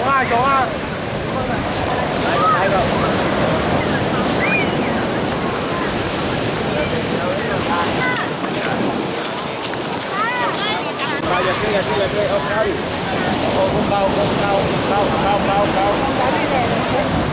ai chỗ à ไปอย่าเครียดอย่าเครียดเอาเข้าเอาเข้าเข้าเข้าเข้าเข้าเข้าเข้า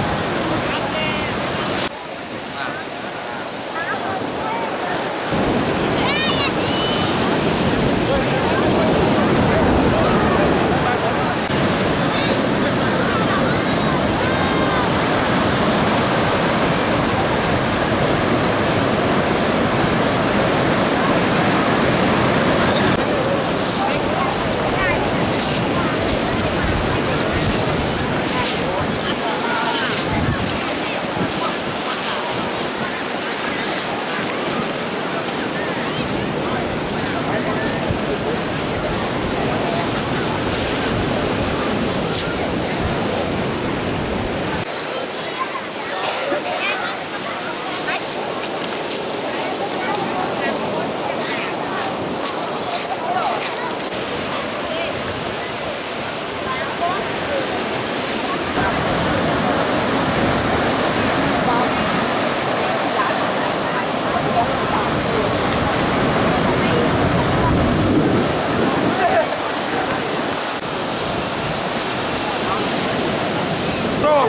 โซ่กูมาเฮ้ยไม่เบี้ยนี่เบี้ยกูลุยวัดเที่ยวเราออกไปเล่น แ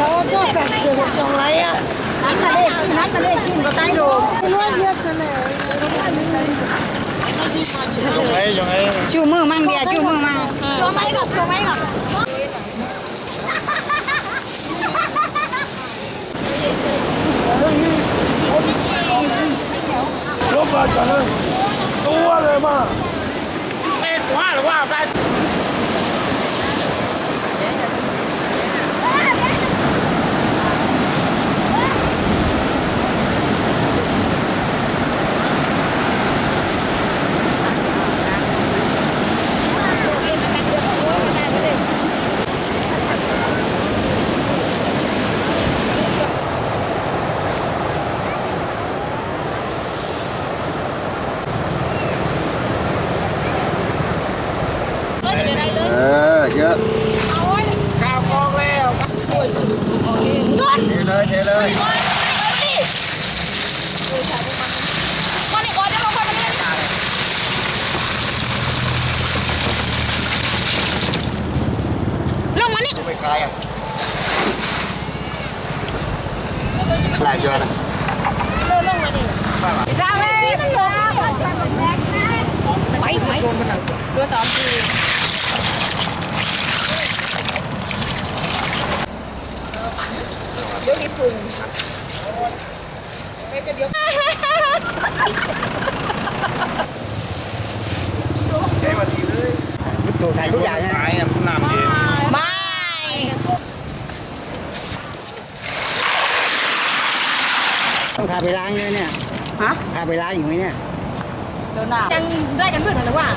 ล้วก็กัดเกิดสองไรอะนักกระเด็กนักกระเด็กกินก็ใต้โดมเป็นว่าเยอะกันเลยยังไงยังไงชูมือมั่งเดียวชูมือมั่งลงไม้กับลงไม้กับลบ มาจังเลยตัวเลยมาเอ็ดว่าหรือว่าได้เอ อเยอะข้าวกองแล้วเทเลยเทเลยลงมานี่ไปคลายอะคลายเยอะนะจ้าแม่มันลงไปไปตัวสองทีเดี๋ยวนี้ ปรุงไม่ก็เดี๋ยวตัวไทยทุกอย่างนะขายน้นำเย็นไม่ต้องพาไปล้างเลยเนี่ยฮะพาไปล้างอยู่ไหมเนี่ยโดนหนักยังได้กันมืดเลยว่า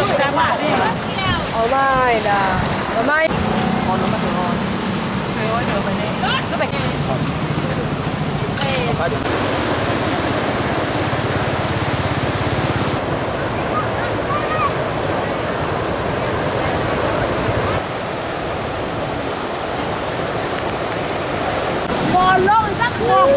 ลูกแรงมากนี่เอาไม่ด่าเอาไม่เธอเธอไปเนี่ ยก็ไปบอลลงสักคน